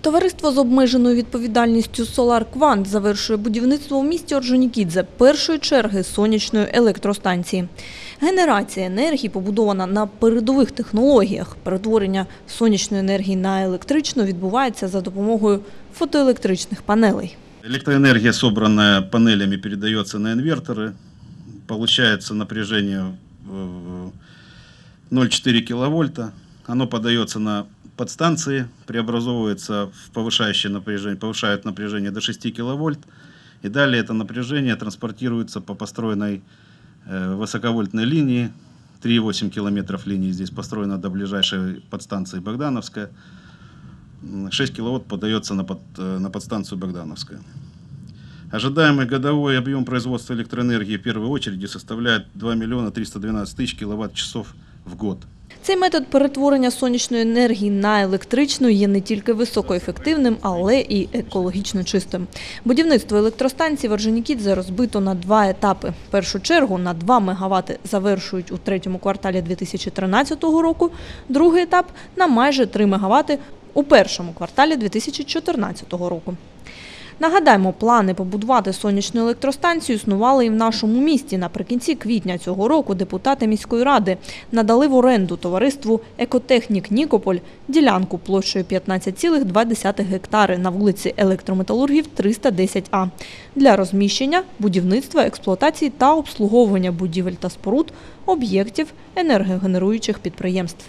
Товариство з обмеженою відповідальністю Solar Quant завершує будівництво у місті Орджонікідзе першої черги сонячної електростанції. Генерація енергії побудована на передових технологіях. Перетворення сонячної енергії на електричну відбувається за допомогою фотоелектричних панелей. Электроэнергия, собранная панелями, передается на инверторы. Получается напряжение э, 0,4 киловольта. Оно подается на подстанции, преобразовывается в повышающее напряжение, повышает напряжение до 6 киловольт. И далее это напряжение транспортируется по построенной э, высоковольтной линии. 3,8 километров линии здесь построено до ближайшей подстанции Богдановская. М, 6 киловатт подается на, под, э, на подстанцию Богдановская. Ожидаемый годовой объем производства электроэнергии в первой очереди составляет 2 миллиона 312 тысяч киловатт-часов в год. Цей метод перетворення сонячної енергії на електричну є не тільки високоефективним, але і екологічно чистим. Будівництво електростанцій в Орджонікідзе розбито на два етапи. Першу чергу на 2 МВт завершують у третьому кварталі 2013 року, другий етап на майже 3 МВт у першому кварталі 2014 року. Нагадаємо, плани побудувати сонячну електростанцію існували і в нашому місті. Наприкінці квітня цього року депутати міської ради надали в оренду товариству Екотехнік Нікополь ділянку площею 15,2 гектари на вулиці Електрометалургів 310А для розміщення, будівництва, експлуатації та обслуговування будівель та споруд об'єктів енергогенеруючих підприємств.